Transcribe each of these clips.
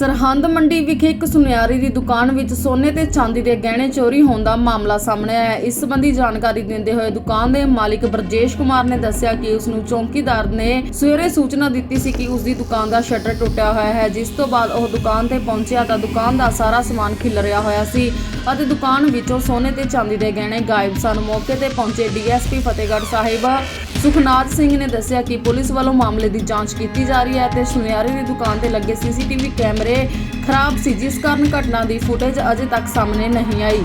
ਸਰਹੰਦ ਮੰਡੀ ਵਿਖੇ ਇੱਕ ਸੁਨਿਆਰੀ ਦੀ ਦੁਕਾਨ ਵਿੱਚ ਸੋਨੇ ਤੇ ਚਾਂਦੀ ਦੇ ਗਹਿਣੇ ਚੋਰੀ ਹੋਣ ਦਾ ਮਾਮਲਾ ਸਾਹਮਣੇ ਆਇਆ ਹੈ। ਇਸ ਸੰਬੰਧੀ ਜਾਣਕਾਰੀ ਦਿੰਦੇ ਹੋਏ ਦੁਕਾਨ ਦੇ ਮਾਲਿਕ ਬਰਜੇਸ਼ ਕੁਮਾਰ ਨੇ ਦੱਸਿਆ ਕਿ ਉਸ ਨੂੰ ਚੌਂਕੀਦਾਰ ਨੇ ਸਵੇਰੇ ਸੂਚਨਾ ਦਿੱਤੀ ਸੀ ਕਿ ਉਸ ਦੀ ਦੁਕਾਨ ਦਾ ਸ਼ਟਰ ਟੁੱਟਿਆ ਹੋਇਆ ਹੈ। ਜਿਸ ਤੋਂ ਬਾਅਦ ਉਹ ਦੁਕਾਨ ਤੇ ਪਹੁੰਚਿਆ ਤਾਂ ਦੁਕਾਨ ਦਾ ਸਾਰਾ ਸਮਾਨ ਖਿਲਰਿਆ ਹੋਇਆ ਸੀ ਅਤੇ ਦੁਕਾਨ ਵਿੱਚੋਂ ਸੋਨੇ ਤੇ ਚਾਂਦੀ ਦੇ ਗਹਿਣੇ ਗਾਇਬ ਸਨ। ਮੌਕੇ ਤੇ ਪਹੁੰਚੇ ਡੀਐਸਪੀ ਫਤਿਹਗੜ੍ਹ ਸਾਹਿਬ। ਸੁਖਨਾਥ ਸਿੰਘ ਨੇ ਦੱਸਿਆ ਕਿ ਪੁਲਿਸ ਵੱਲੋਂ ਮਾਮਲੇ ਦੀ ਜਾਂਚ ਕੀਤੀ ਜਾ ਰਹੀ ਹੈ ਤੇ ਸੁਨਿਆਰੇ ਦੀ ਦੁਕਾਨ ਤੇ ਲੱਗੇ ਸੀਸੀਟੀਵੀ ਕੈਮਰੇ ਖਰਾਬ ਸੀ, ਜਿਸ ਕਾਰਨ ਘਟਨਾ ਦੀ ਫੁਟੇਜ ਅਜੇ ਤੱਕ ਸਾਹਮਣੇ ਨਹੀਂ ਆਈ।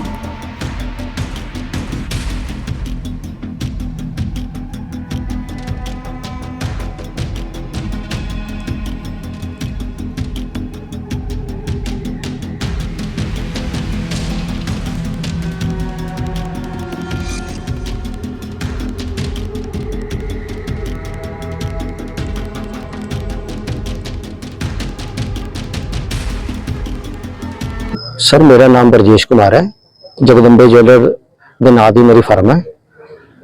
ਸਰ ਮੇਰਾ ਨਾਮ ਬਰਜੇਸ਼ ਕੁਮਾਰ ਹੈ। ਜਗਦੰਬੇ ਜਵੈਲਰ ਦੇ ਨਾਂ ਦੀ ਮੇਰੀ ਫਰਮ ਹੈ।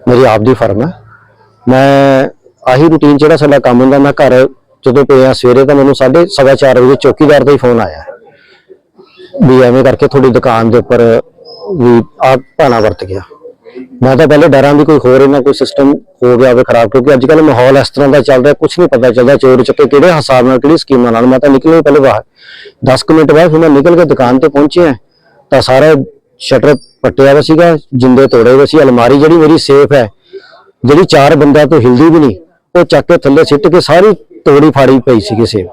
ਮੇਰੀ ਆਪ ਦੀ ਫਰਮ ਹੈ। ਮੈਂ ਆਹੀ ਰੂਟੀਨ ਜਿਹੜਾ ਸਾਡਾ ਕੰਮ ਹੁੰਦਾ, ਮੈਂ ਘਰ ਜਦੋਂ ਪਿਆ ਸਵੇਰੇ ਤਾਂ ਮੈਨੂੰ ਸਾਢੇ ਸਵਾ ਚਾਰ ਵਜੇ ਚੌਕੀਦਾਰ ਦਾ ਹੀ ਫੋਨ ਆਇਆ। ਵੀ ਐਵੇਂ ਕਰਕੇ ਤੁਹਾਡੀ ਦੁਕਾਨ ਦੇ ਉੱਪਰ ਵੀ ਆ ਭਾਣਾ ਵਰਤ ਗਿਆ। ਮੈਂ ਤਾਂ ਪਹਿਲੇ ਡਰਾਂ ਵੀ ਕੋਈ ਹੋਰ ਇਹਨਾਂ ਕੋਈ ਸਿਸਟਮ ਹੋ ਗਿਆ ਹੋਵੇ ਖਰਾਬ, ਕਿਉਂਕਿ ਅੱਜ ਕੱਲ੍ਹ ਮਾਹੌਲ ਇਸ ਤਰ੍ਹਾਂ ਦਾ ਚੱਲ ਰਿਹਾ ਕੁਝ ਨਹੀਂ ਪਤਾ ਚੱਲਦਾ ਚੋਰ ਚੱਕੇ ਕਿਹੜੇ ਹਿਸਾਬ ਨਾਲ, ਕਿਹੜੀ ਸਕੀਮਾਂ ਨਾਲ। ਮੈਂ ਤਾਂ ਨਿਕਲਿਆ ਪਹਿਲੇ ਬਾਹਰ 10 ਮਿੰਟ ਬਾਅਦ ਫਿਰ ਮੈਂ ਨਿਕਲ ਕੇ ਦੁਕਾਨ ਤੇ ਪਹੁੰਚਿਆ, ਤਾਂ ਸਾਰਾ ਸ਼ਟਰ ਪੱਟਿਆ ਹੋਇਆ ਸੀਗਾ, ਜਿੰਦੇ ਤੋੜੇ ਹੋਏ ਸੀ, ਅਲਮਾਰੀ ਜਿਹੜੀ ਮੇਰੀ ਸੇਫ ਹੈ, ਜਿਹੜੀ ਚਾਰ ਬੰਦਿਆਂ ਤੋਂ ਹਿਲਦੀ ਵੀ ਨਹੀਂ, ਉਹ ਚੱਕ ਕੇ ਥੱਲੇ ਸਿੱਟ ਕੇ ਸਾਰੀ ਤੋੜੀ ਫਾੜੀ ਪਈ ਸੀ ਸੇਫ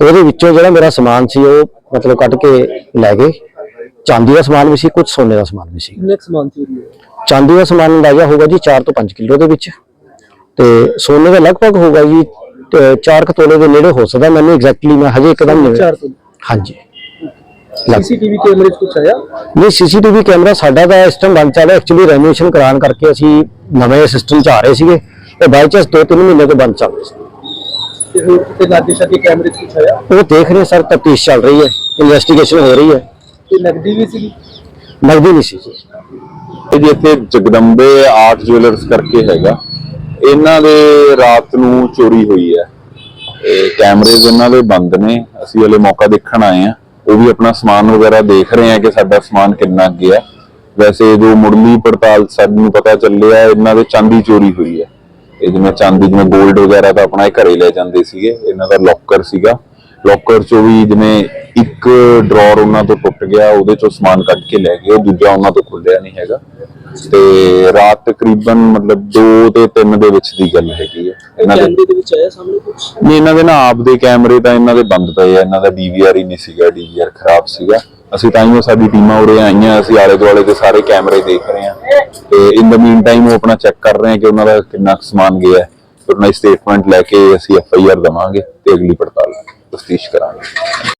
ਉਹਦੇ ਵਿੱਚੋਂ ਜਿਹੜਾ ਮੇਰਾ ਸਮਾਨ ਸੀ, ਉਹ ਮਤਲਬ ਕੱਢ ਕੇ ਲੈ ਗਏ। ਚਾਂਦੀ ਦਾ ਸਮਾਨ ਵੀ ਸੀ ਕੁਝ ਸੋਨੇ ਦਾ ਸਮਾਨ ਵੀ ਸੀ। ਕਿੰਨੇ ਸਮਾਨ ਚੋਰੀ ਹੋਇਆ? ਚਾਂਦੀ ਦਾ ਸਮਾਨ ਅੰਦਾਜ਼ਾ ਹੋਊਗਾ ਜੀ 4 ਤੋਂ 5 ਕਿਲੋ ਦੇ ਵਿੱਚ। ਤੇ ਸੋਨੇ ਦਾ ਲਗਭਗ ਹੋਊਗਾ ਜੀ 4 ਕੁ ਤੋਲੇ ਦੇ ਨੇੜੇ ਹੋ ਸਕਦਾ ਮੈਨੂੰ ਐਗਜ਼ੈਕਟਲੀ ਮੈਂ ਹਜੇ ਇੱਕਦਮ ਨਹੀਂ ਹਾਂਜੀ। ਸੀਸੀਟੀਵੀ ਕੈਮਰੇ 'ਚ ਕੁਝ ਆਇਆ? ਨਹੀਂ ਸੀਸੀਟੀਵੀ ਕੈਮਰਾ ਸਾਡਾ ਤਾਂ ਇਸ ਟਾਈਮ ਬੰਦ ਚੱਲ ਰਿਹਾ। ਐਕਚੁਅਲੀ ਰੈਨੋਵੇਸ਼ਨ ਕਰਾਉਣ ਕਰਕੇ ਅਸੀਂ ਨਵੇਂ ਸਿਸਟਮ 'ਚ ਆ ਰਹੇ ਸੀਗੇ। ਤੇ ਬਾਈ ਚਾਂਸ 2-3 ਮਹੀਨੇ ਤੋਂ ਬੰਦ ਚੱਲ ਰਿਹਾ ਸੀ। ਤੇ ਹੋਰ ਕਿਤੇ ਲਾਗੇ ਸ਼ਾਗੇ ਕੈਮਰੇ 'ਚ ਕੁਝ ਆਇਆ? ਉਹ ਦੇਖ ਰਹੇ ਸਰ ਤਫਤੀਸ਼ ਚੱਲ ਰਹੀ ਹੈ। ਇਨਵੈਸਟੀਗੇਸ਼ਨ ਹੋ ਰਹੀ ਹੈ। ਤੇ ਨਕਦੀ ਵੀ ਸੀ ਨਗਦੀ ਨਹੀਂ ਸੀ ਜੀ। ਇਹ ਜੀ ਜਗਦੰਬੇ ਆਰਟ ਜੁਐਲਰਸ ਕਰਕੇ ਹੈਗਾ। ਇਹਨਾਂ ਦੇ ਰਾਤ ਨੂੰ ਚੋਰੀ ਹੋਈ ਹੈ। ਇਹ ਕੈਮਰੇਜ਼ ਇਹਨਾਂ ਦੇ ਬੰਦ ਨੇ। ਅਸੀਂ ਹਲੇ ਮੌਕਾ ਦੇਖਣ ਆਏ ਆ ਉਹ ਵੀ ਆਪਣਾ ਸਮਾਨ ਵਗੈਰਾ ਦੇਖ ਰਹੇ ਆ ਕਿ ਸਾਡਾ ਸਮਾਨ ਕਿੰਨਾ ਅੱਗੇ ਵੈਸੇ ਜੋ ਮੁਰਲੀ ਪੜਤਾਲ ਸਾਨੂੰ ਪਤਾ ਚੱਲਿਆ, ਇਹਨਾਂ ਦੇ ਚਾਂਦੀ ਚੋਰੀ ਹੋਈ ਹੈ। ਇਹ ਜਿਵੇਂ ਚਾਂਦੀ, ਜਿਵੇਂ 골ਡ ਵਗੈਰਾ ਤਾਂ ਆਪਣਾ ਇਹ ਘਰੇ ਲੈ ਜਾਂਦੇ ਸੀਗੇ। ਇਹਨਾਂ ਦਾ ਲੋਕਰ ਸੀਗਾ। ਲੋਕਰ ਚੋਂ ਵੀ ਜਿਵੇਂ ਇੱਕ ਡਰਾਅਰ ਉਹਨਾਂ ਤੋਂ ਟੁੱਟ ਗਿਆ ਉਹਦੇ ਚੋਂ ਸਮਾਨ ਕੱਢ ਕੇ ਲੈ ਗਏ ਉਹ ਦੂਜਾ ਉਹਨਾਂ ਤੋਂ ਖੁੱਲਿਆ ਨਹੀਂ ਹੈਗਾ। ਤੇ ਰਾਤ ਤਕਰੀਬਨ ਮਤਲਬ 2 ਤੇ 3 ਦੇ ਵਿੱਚ ਦੀ ਗੱਲ ਹੈਗੀ ਹੈ। ਇਹਨਾਂ ਦੇ ਕੈਮਰੇ ਦੇ ਵਿੱਚ ਆਇਆ ਸਾਹਮਣੇ ਕੁਝ ਨਹੀਂ ਇਹਨਾਂ ਦੇ ਨਾ ਆਪ ਦੇ ਕੈਮਰੇ ਤਾਂ ਇਹਨਾਂ ਦੇ ਬੰਦ ਪਏ ਆ ਇਹਨਾਂ ਦਾ ਡੀਵੀਆਰ ਹੀ ਨਹੀਂ ਸੀਗਾ ਡੀਵੀਆਰ ਖਰਾਬ ਸੀਗਾ। ਅਸੀਂ ਤਾਂ ਹੀ ਸਾਡੀ ਟੀਮਾਂ ਉਰੇ ਆਈਆਂ ਅਸੀਂ ਆਲੇ ਦੁਆਲੇ ਦੇ ਸਾਰੇ ਕੈਮਰੇ ਦੇਖ ਰਹੇ ਹਾਂ। ਤੇ ਇਨ ਦਾ ਮੀਨ ਟਾਈਮ ਉਹ ਆਪਣਾ ਚੈੱਕ ਕਰ ਰਹੇ ਹਾਂ ਕਿ ਉਹਨਾਂ ਦਾ ਕਿੰਨਾ ਸਮਾਨ ਗਿਆ ਉਹਨਾਂ ਦੀ ਸਟੇਟਮੈਂਟ ਲੈ ਕੇ ਅਸੀਂ ਐਫ ਆਈ ਆਰ ਦਵਾਂਗੇ ਤੇ ਅਗਲੀ ਪੜਤਾਲ ਤਫਤੀਸ਼ ਕਰਾਂਗੇ।